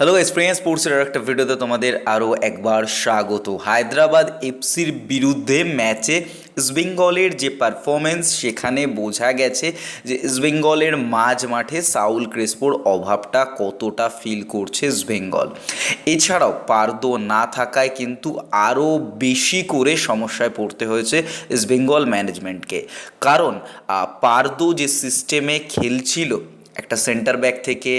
Hello experience স্পোর্টসের একটা ভিডিওতে তোমাদের আরও একবার স্বাগত। হায়দ্রাবাদ এফসির বিরুদ্ধে ম্যাচে ইস্টবেঙ্গলের যে পারফরমেন্স সেখানে বোঝা গেছে যে ইস্টবেঙ্গলের মাঝ মাঠে সাউল ক্রেসপোর অভাবটা কতটা ফিল করছে ইস্টবেঙ্গল এছাড়াও পারদো না থাকায় কিন্তু আরও বেশি করে সমস্যায় পড়তে হয়েছে ইস্টবেঙ্গল ম্যানেজমেন্টকে কারণ পারদো যে সিস্টেমে খেলছিল একটা সেন্টার ব্যাক থেকে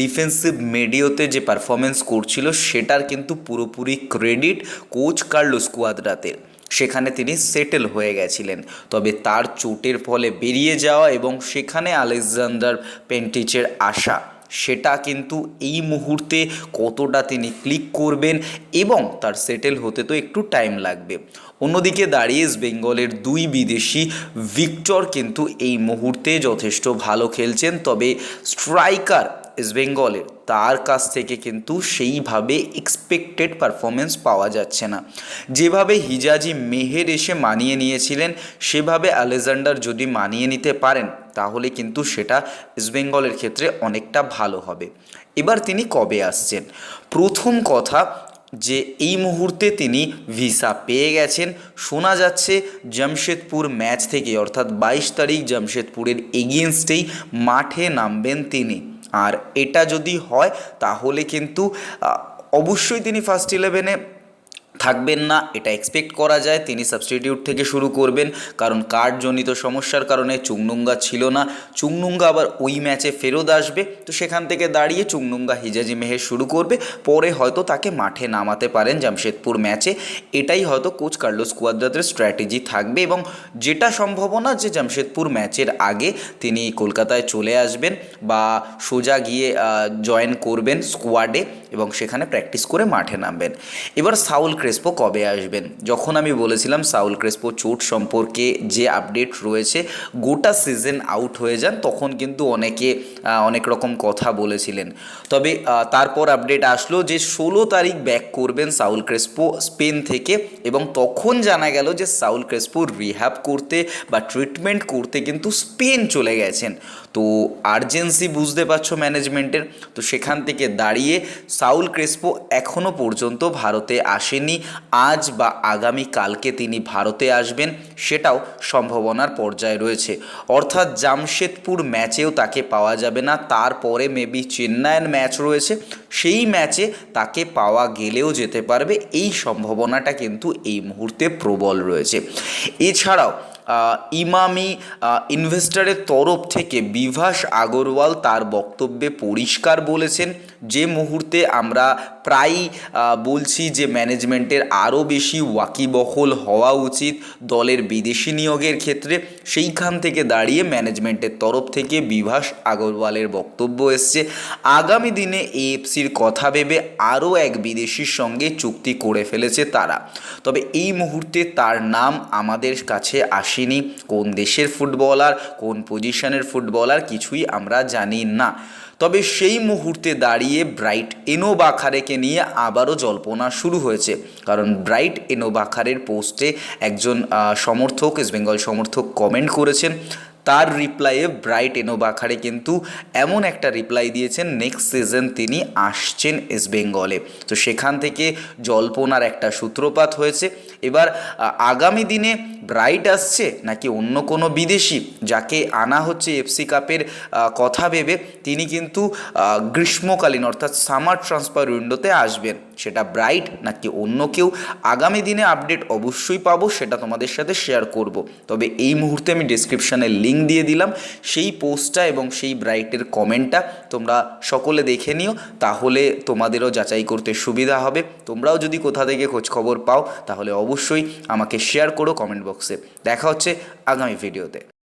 ডিফেন্সিভ মিডিওতে যে পারফরমেন্স করছিল, সেটার কিন্তু পুরোপুরি ক্রেডিট কোচ কার্লো কুয়াদ্রাতের। সেখানে তিনি সেটেল হয়ে গেছিলেন। তবে তার চোটের ফলে বেরিয়ে যাওয়া এবং সেখানে আলেকজান্ডার পেন্টিচের আশা সেটা কিন্তু এই মুহূর্তে কতটা তিনি ক্লিক করবেন এবং তার সেটেল হতে তো একটু টাইম লাগবে। অন্যদিকে দাঁড়িয়ে বেঙ্গলের দুই বিদেশি ভিক্টর কিন্তু এই মুহূর্তে যথেষ্ট ভালো খেলছেন, তবে স্ট্রাইকার বেঙ্গলের তার কাছ থেকে কিন্তু সেইভাবে এক্সপেক্টেড পারফরমেন্স পাওয়া যাচ্ছে না। যেভাবে হিজাজি মেহের এসে মানিয়ে নিয়েছিলেন, সেভাবে আলেকজান্ডার যদি মানিয়ে নিতে পারেন তাহলে কিন্তু সেটা ইস্টবেঙ্গলের ক্ষেত্রে অনেকটা ভালো হবে। এবার তিনি কবে আসছেন? প্রথম কথা যে এই মুহূর্তে তিনি ভিসা পেয়ে গেছেন। শোনা যাচ্ছে জামশেদপুর ম্যাচ থেকে, অর্থাৎ বাইশ তারিখ জামশেদপুরের এগেনস্টেই মাঠে নামবেন তিনি। আর এটা যদি হয়, তাহলে কিন্তু অবশ্যই তিনি ফার্স্ট ইলেভেনে থাকবেন না, এটা এক্সপেক্ট করা যায়, তিনি সাবস্টিটিউট থেকে শুরু করবেন, কারণ কার্ডজনিত সমস্যার কারণে চুংনুঙ্গা ছিল না। চুংনুঙ্গা আবার ওই ম্যাচে ফেরত আসবে, তো সেখান থেকে দাঁড়িয়ে চুংনুঙ্গা হিজাজি মেহের শুরু করবে, পরে হয়তো তাকে মাঠে নামাতে পারেন জামশেদপুর ম্যাচে এটাই হয়তো কোচ কার্লোস কুয়াদ্রাতের স্ট্র্যাটেজি থাকবে এবং যেটা সম্ভাবনা যে জামশেদপুর ম্যাচের আগে তিনি কলকাতায় চলে আসবেন বা সোজা গিয়ে জয়েন করবেন স্কোয়াডে এবং সেখানে প্র্যাকটিস করে মাঠে নামবেন। এবার সাউল ক্রেসপো কবে আসবেন? যখন আমি বলেছিলাম সাউল ক্রেসপো চোট সম্পর্কে যে আপডেট রয়েছে, গোটা সিজন আউট হয়ে যান, তখন কিন্তু অনেকে অনেক রকম কথা বলেছিলেন। তবে তারপর আপডেট আসলো যে ষোলো তারিখ ব্যাক করবেন সাউল ক্রেসপো স্পেন থেকে এবং তখন জানা গেল যে সাউল ক্রেসপো রিহ্যাব করতে বা ট্রিটমেন্ট করতে কিন্তু স্পেন চলে গেছেন। তো আর্জেন্সি বুঝতে পারছ ম্যানেজমেন্টের তো সেখান থেকে দাঁড়িয়ে সাউল ক্রেসপো এখনও পর্যন্ত ভারতে আসেনি। আজ বা আগামী কালকে তিনি ভারতে আসবেন, সেটাও সম্ভাবনার পর্যায়ে রয়েছে। অর্থাৎ জামশেদপুর ম্যাচেও তাকে পাওয়া যাবে না, তারপরে মেবি চেন্নাইয়ের ম্যাচ রয়েছে, সেই ম্যাচে তাকে পাওয়া গেলেও যেতে পারবে, এই সম্ভাবনাটা কিন্তু এই মুহূর্তে প্রবল রয়েছে। এছাড়াও ইমামি ইনভেস্টরের তরফ থেকে বিভাস আগরওয়াল তার বক্তব্যে পরিষ্কার বলেছেন, যে মুহূর্তে আমরা প্রায়ই বলছি যে ম্যানেজমেন্টের আরও বেশি ওয়াকিবহল হওয়া উচিত দলের বিদেশি নিয়োগের ক্ষেত্রে। সেইখান থেকে দাঁড়িয়ে ম্যানেজমেন্টের তরফ থেকে বিভাস আগরওয়ালের বক্তব্য এসছে। আগামী দিনে এএফসির কথা ভেবে আরও এক বিদেশির সঙ্গে চুক্তি করে ফেলেছে তারা। তবে এই মুহূর্তে তার নাম আমাদের কাছে আসেনি। কোন দেশের ফুটবলার, কোন পজিশনের ফুটবলার কিছুই আমরা জানি না। তবে সেই মুহূর্তে দাঁড়িয়ে ব্রাইট এনো বাখারেকে নিয়ে আবারও জল্পনা শুরু হয়েছে। কারণ ব্রাইট এনো বাখারের পোস্টে একজন সমর্থক, ওয়েস্ট বেঙ্গল সমর্থক কমেন্ট করেছেন। তার রিপ্লাইয়ে ব্রাইট এনো বাখারে কিন্তু এমন একটা রিপ্লাই দিয়েছেন নেক্সট সিজন তিনি আসছেন ইস্ট বেঙ্গলে তো সেখান থেকে জল্পনার একটা সূত্রপাত হয়েছে। এবার আগামী দিনে ব্রাইট আসছে নাকি অন্য কোনো বিদেশি যাকে আনা হচ্ছে এফসি কাপের কথা ভেবে তিনি কিন্তু গ্রীষ্মকালীন অর্থাৎ সামার ট্রান্সফার উইন্ডোতে আসবেন। সেটা ব্রাইট নাকি অন্য কেউ, আগামী দিনে আপডেট অবশ্যই পাবো, সেটা তোমাদের সাথে শেয়ার করব। তবে এই মুহূর্তে আমি ডিসক্রিপশানে লিঙ্ক দিয়ে দিলাম, সেই পোস্টটা এবং সেই ব্রাইটের কমেন্টটা তোমরা সকলে দেখে নিও, তাহলে তোমাদেরও যাচাই করতে সুবিধা হবে। তোমরাও যদি কোথা থেকে খবর পাও, তাহলে অবশ্যই আমাকে শেয়ার করো কমেন্ট বক্সে দেখা হচ্ছে আগামী ভিডিওতে